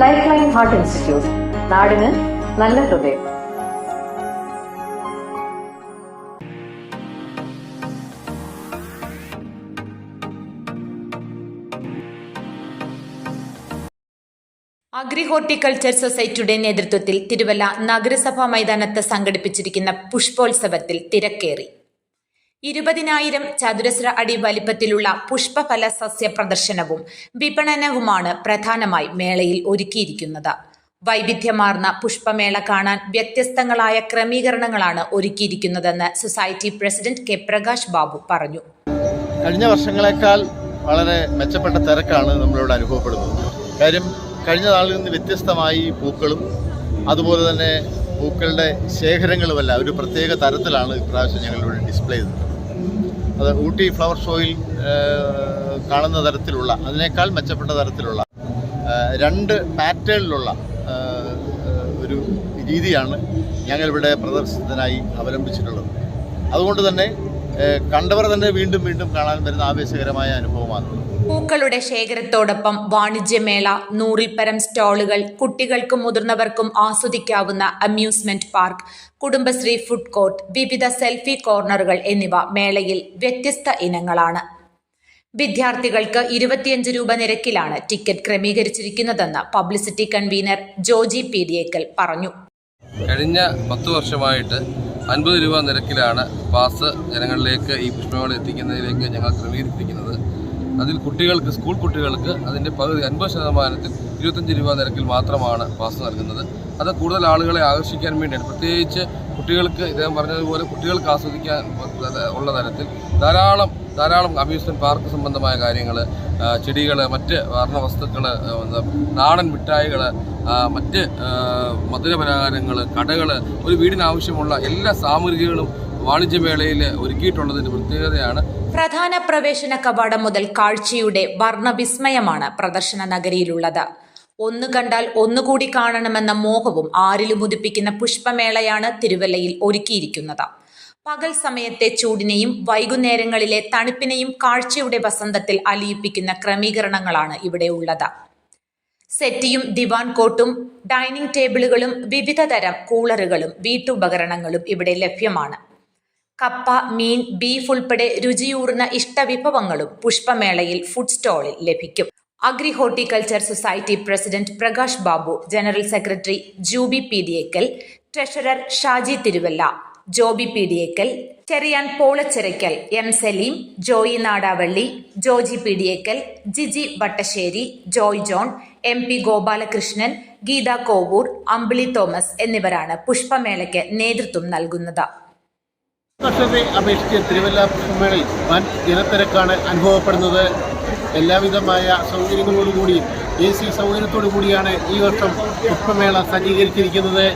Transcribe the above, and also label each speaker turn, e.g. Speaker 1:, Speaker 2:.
Speaker 1: Life line heart institute നാടിന് നല്ല ഹൃദയം.
Speaker 2: അഗ്രി ഹോർട്ടിക്കൾച്ചർ സൊസൈറ്റിയുടെ നേതൃത്വത്തിൽ തിരുവല്ല നഗരസഭാ മൈതാനത്ത് സംഘടിപ്പിച്ചിരിക്കുന്ന പുഷ്പോത്സവത്തിൽ തിരക്കേറി. ഇരുപതിനായിരം ചതുരശ്ര അടി വലിപ്പത്തിലുള്ള പുഷ്പഫല സസ്യ പ്രദർശനവും വിപണനവുമാണ് പ്രധാനമായി മേളയിൽ ഒരുക്കിയിരിക്കുന്നത്. വൈവിധ്യമാർന്ന പുഷ്പമേള കാണാൻ വ്യത്യസ്തങ്ങളായ ക്രമീകരണങ്ങളാണ് ഒരുക്കിയിരിക്കുന്നതെന്ന് society president K Prakash Babu പറഞ്ഞു.
Speaker 3: കഴിഞ്ഞ വർഷങ്ങളെക്കാൾ വളരെ മെച്ചപ്പെട്ട തിരക്കാണ് നമ്മളിവിടെ അനുഭവപ്പെടുന്നത്. കാര്യം കഴിഞ്ഞ നാളിൽ നിന്ന് വ്യത്യസ്തമായി പൂക്കളും അതുപോലെ തന്നെ പൂക്കളുടെ ശേഖരങ്ങളുമല്ല ഒരു പ്രത്യേക തരത്തിലാണ് ഇപ്രാവശ്യം ഞങ്ങളിവിടെ ഡിസ്പ്ലേ ചെയ്തത്. അത് ഊട്ടി ഫ്ലവർ ഷോയിൽ കാണുന്ന തരത്തിലുള്ള അതിനേക്കാൾ മെച്ചപ്പെട്ട തരത്തിലുള്ള രണ്ട് പാറ്റേണിലുള്ള ഒരു രീതിയാണ് ഞങ്ങളിവിടെ പ്രദർശനത്തിനായി അവലംബിച്ചിട്ടുള്ളത്. അതുകൊണ്ട് തന്നെ കണ്ടവർ തന്നെ വീണ്ടും വീണ്ടും കാണാൻ വരുന്ന ആവേശകരമായ അനുഭവമാണ്
Speaker 2: പൂക്കളുടെ ശേഖരത്തോടൊപ്പം വാണിജ്യമേള നൂറിൽപ്പരം പരം സ്റ്റാളുകൾ കുട്ടികൾക്കും മുതിർന്നവർക്കും ആസ്വദിക്കാവുന്ന amusement park Kudumbashree food court വിവിധ സെൽഫി കോർണറുകൾ എന്നിവ മേളയിൽ വ്യത്യസ്ത ഇനങ്ങളാണ്. വിദ്യാർത്ഥികൾക്ക് ഇരുപത്തിയഞ്ച് രൂപ നിരക്കിലാണ് ടിക്കറ്റ് ക്രമീകരിച്ചിരിക്കുന്നതെന്ന് പബ്ലിസിറ്റി കൺവീനർ ജോജി പീഡിയേക്കൽ പറഞ്ഞു.
Speaker 4: കഴിഞ്ഞ പത്ത് വർഷമായിട്ട് അൻപത് രൂപ നിരക്കിലാണ് പാസ് ജനങ്ങളിലേക്ക് ഈ പുഷ്പങ്ങൾ എത്തിക്കുന്നതിലേക്ക് ഞങ്ങൾ ക്രമീകരിച്ചിരിക്കുന്നത്. അതിൽ കുട്ടികൾക്ക് സ്കൂൾ കുട്ടികൾക്ക് അതിന്റെ പകുതി അൻപത് ശതമാനത്തിൽ ഇരുപത്തഞ്ച് രൂപ നിരക്കിൽ മാത്രമാണ് പാസ് നൽകുന്നത്. അത് കൂടുതൽ ആളുകളെ ആകർഷിക്കാൻ വേണ്ടിയാണ്. പ്രത്യേകിച്ച് കുട്ടികൾക്ക് ഇദ്ദേഹം പറഞ്ഞതുപോലെ കുട്ടികൾക്ക് ആസ്വദിക്കാൻ ഉള്ള തരത്തിൽ ധാരാളം ധാരാളം അമ്യൂസ്മെന്റ് പാർക്ക് സംബന്ധമായ കാര്യങ്ങൾ ചെടികൾ മറ്റ് വർണവസ്തുക്കൾ നാടൻ മിഠായികൾ മറ്റ് മധുരപലഹാരങ്ങൾ കടകൾ ഒരു വീടിനാവശ്യമുള്ള എല്ലാ സാമഗ്രികളും വാണിജ്യമേളയിൽ ഒരുക്കിയിട്ടുള്ളതിന്റെ പ്രത്യേകതയാണ്
Speaker 2: പ്രധാന പ്രവേശന കവാടം മുതൽ കാഴ്ചയുടെ വർണവിസ്മയമാണ് പ്രദർശന നഗരിയിലുള്ളത്. ഒന്ന് കണ്ടാൽ ഒന്നുകൂടി കാണണമെന്ന മോഹവും ആരിലും ഉദിപ്പിക്കുന്ന പുഷ്പമേളയാണ് തിരുവല്ലയിൽ ഒരുക്കിയിരിക്കുന്നത്. പകൽ സമയത്തെ ചൂടിനെയും വൈകുന്നേരങ്ങളിലെ തണുപ്പിനെയും കാഴ്ചയുടെ വസന്തത്തിൽ അലിയിപ്പിക്കുന്ന ക്രമീകരണങ്ങളാണ് ഇവിടെ ഉള്ളത്. സെറ്റിയും ദിവാൻ കോട്ടും ഡൈനിങ് ടേബിളുകളും വിവിധതരം കൂളറുകളും വീട്ടുപകരണങ്ങളും ഇവിടെ ലഭ്യമാണ്. കപ്പ മീൻ ബീഫ് ഉൾപ്പെടെ രുചിയൂറുന്ന ഇഷ്ടവിഭവങ്ങളും പുഷ്പമേളയിൽ ഫുഡ് സ്റ്റോളിൽ ലഭിക്കും. Agri horticulture society president Prakash Babu general secretary Jubi Peediyekkal treasurer Shaji Thiruvalla Jobi Peediyekkal Cherian Polachirackal M Saleem Joy Nadavalli Joji Peediyekkal Giji Battasseri Joy John M P Gopalakrishnan Geetha Kovoor Ambili Thomas എന്നിവരാണ് പുഷ്പമേളയ്ക്ക് നേതൃത്വം നൽകുന്നത്.
Speaker 5: വർഷത്തെ അപേക്ഷിച്ച് തിരുവല്ല പുഷ്പമേളയിൽ വൻ ജനത്തിരക്കാണ് അനുഭവപ്പെടുന്നത്. എല്ലാവിധമായ സൗകര്യങ്ങളോടുകൂടി A C സൗകര്യത്തോടു കൂടിയാണ് ഈ വർഷം പുഷ്പമേള സജ്ജീകരിച്ചിരിക്കുന്നത്.